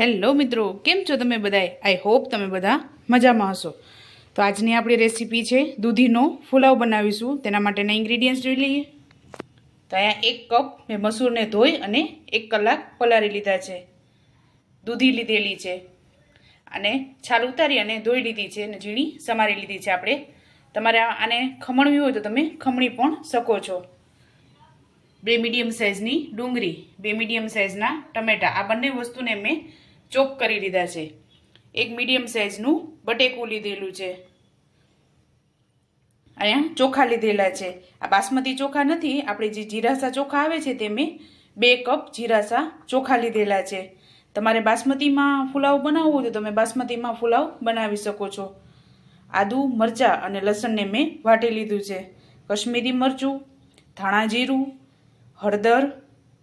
Hello મિત્રો, કેમ છો તમે બધાય? આઈ હોપ તમે બધા મજામાં હશો. તો આજની આપણી રેસીપી છે દૂધીનો ફુલાવ બનાવીશું. તેના માટેના ઇન્ગ્રીડિયન્ટ્સ જોઈ લઈએ. તો અહીંયા એક કપ મેં મસૂરને ધોઈ અને એક કલાક પલાળી લીધા છે. દૂધી લીધેલી છે. અને છાલ ઉતારી અને ધોઈ લીધી છે અને ઝીણી સમારી લીધી છે આપણે. તમારે આને ખમણવી હોય તો તમે ખમણી પણ શકો છો. બે મીડિયમ સાઇઝની ડુંગળી, બે મીડિયમ સાઇઝના ટમેટા, આ બંને વસ્તુને મેં ચોપ કરી લીધા છે. એક મીડિયમ સાઇઝનું બટેકું લીધેલું છે. અહીંયા ચોખા લીધેલા છે. આ બાસમતી ચોખા નથી, આપણે જે જીરાસા ચોખા આવે છે તે મેં બે કપ જીરાસા ચોખા લીધેલા છે. તમારે બાસમતીમાં ફુલાવ બનાવવો હોય તો તમે બાસમતીમાં ફુલાવ બનાવી શકો છો. આદુ, મરચાં અને લસણને મેં વાટી લીધું છે. કશ્મીરી મરચું, ધાણા જીરું હળદર,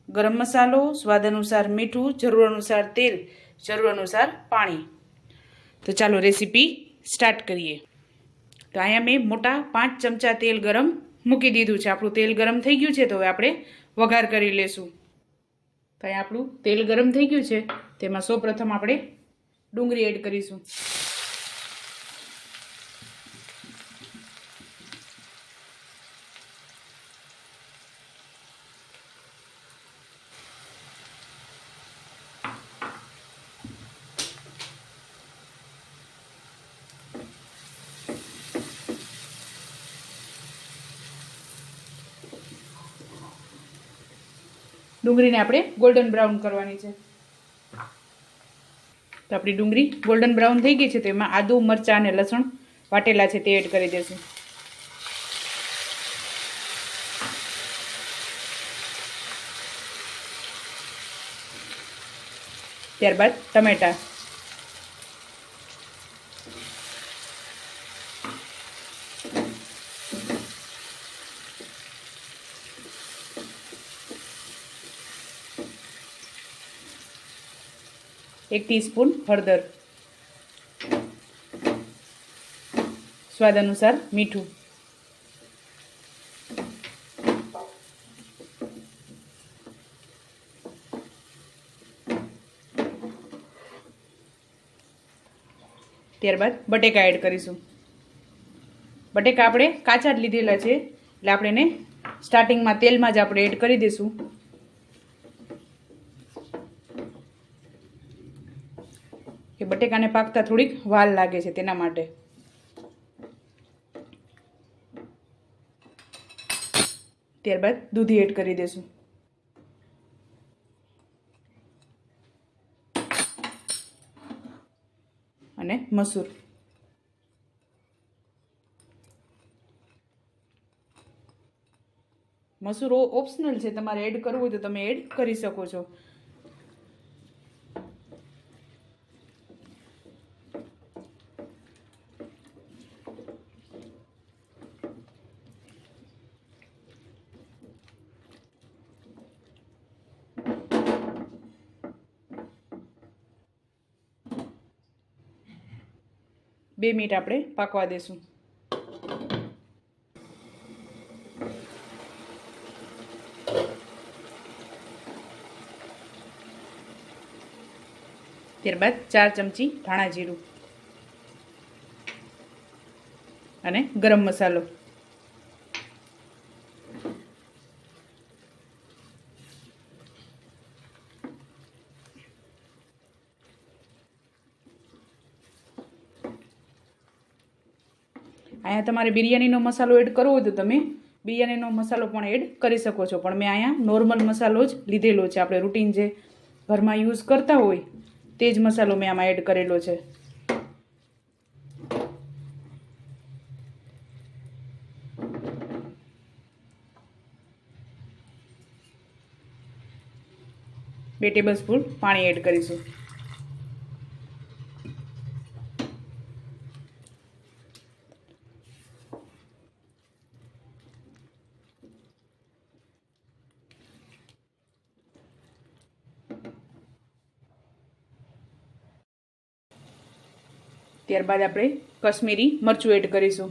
ગરમ મસાલો સ્વાદ અનુસાર મીઠું જરૂર અનુસાર તેલ જરૂર અનુસાર પાણી. તો ચાલો રેસીપી સ્ટાર્ટ કરીએ. તો અહીંયા મેં મોટા પાંચ ચમચા તેલ ગરમ મૂકી દીધું છે. આપણું તેલ ગરમ થઈ ગયું છે તો હવે આપણે વઘાર કરી લેશું. તો અહીંયા આપણું તેલ ગરમ થઈ ગયું છે. તેમાં સૌપ્રથમ આપણે ડુંગળી એડ કરીશું. ડુંગળીને આપણે ગોલ્ડન બ્રાઉન કરવાની છે. તો આપણી ડુંગળી ગોલ્ડન બ્રાઉન થઈ ગઈ છે, તો એમાં આદુ, મરચાં અને લસણ વાટેલા છે તે એડ કરી દઈશું ત્યારબાદ ટમેટા. એક ટીસ્પૂન હળદર. સ્વાદ અનુસાર મીઠું. ત્યારબાદ બટેકા એડ કરીશું. બટેકા આપણે કાચા જ લીધેલા છે, એટલે આપણે એને સ્ટાર્ટિંગમાં તેલમાં જ આપણે એડ કરી દઈશું. બટેકાને પાકતા થોડીક વાલ લાગે છે તેના માટે. ત્યારબાદ દૂધી એડ કરી દઈશું અને મસૂર. મસૂર ઓપ્શનલ છે, તમારે એડ કરવું હોય તો તમે એડ કરી શકો છો. બે મિનિટ આપણે પાકવા દેશું. ત્યારબાદ ચાર ચમચી ધાણા જીરું અને ગરમ મસાલો. અહીંયા તમારે બિરયાનીનો મસાલો એડ કરવો હોય તો તમે બિરયાનીનો મસાલો પણ એડ કરી શકો છો. પણ મેં અહીંયા નોર્મલ મસાલો જ લીધેલો છે. આપણે રૂટીન જે ઘરમાં યુઝ કરતા હોય તે જ મસાલો મેં આમાં એડ કરેલો છે. બે ટેબલ સ્પૂન પાણી એડ કરીશું. ત્યારબાદ આપણે કશ્મીરી મરચું એડ કરીશું.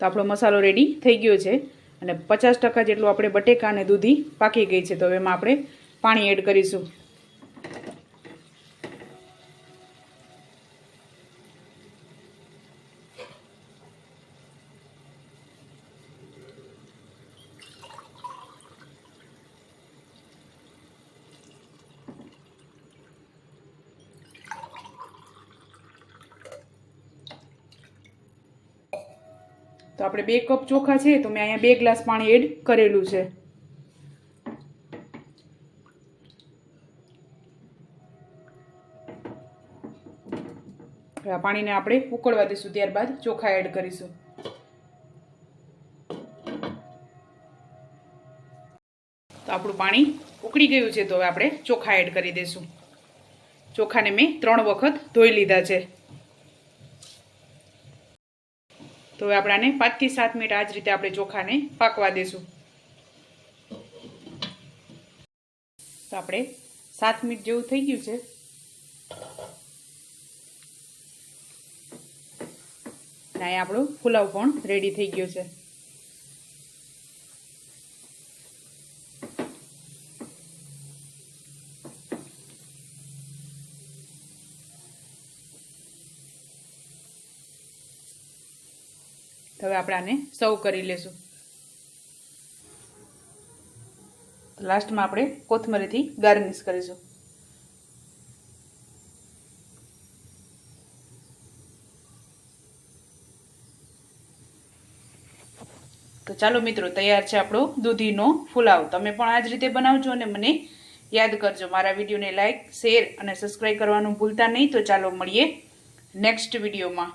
તો આપણો મસાલો રેડી થઈ ગયો છે. અને પચાસ ટકા જેટલું આપણે બટેકા અને દૂધી પાકી ગઈ છે, તો એમાં આપણે પાણી એડ કરીશું. તો આપણે બે કપ ચોખા છે તો મેં અહીંયા બે ગ્લાસ પાણી એડ કરેલું છે. આ પાણીને આપણે ઉકળવા દઈશું, ત્યારબાદ ચોખા એડ કરીશું. તો આપણું પાણી ઉકળી ગયું છે તો હવે આપણે ચોખા એડ કરી દઈશું. ચોખાને મેં ત્રણ વખત ધોઈ લીધા છે. તો હવે આપણે આને પાંચથી સાત મિનિટ આ જ રીતે આપણે ચોખાને પાકવા દઈશું તો આપણે સાત મિનિટ જેવું થઈ ગયું છે. અને આપણો પુલાવ પણ રેડી થઈ ગયો છે. હવે આપણે આને સર્વ કરી લેશું. લાસ્ટમાં આપણે કોથમરીથી ગાર્નિશ કરીશું. તો ચાલો મિત્રો, તૈયાર છે આપણો દૂધીનો ફુલાવ તમે પણ આ જ રીતે બનાવજો અને મને યાદ કરજો. મારા વિડીયોને લાઇક શેર અને સબસ્ક્રાઈબ કરવાનું ભૂલતા નહીં. તો ચાલો મળીએ નેક્સ્ટ વિડીયોમાં.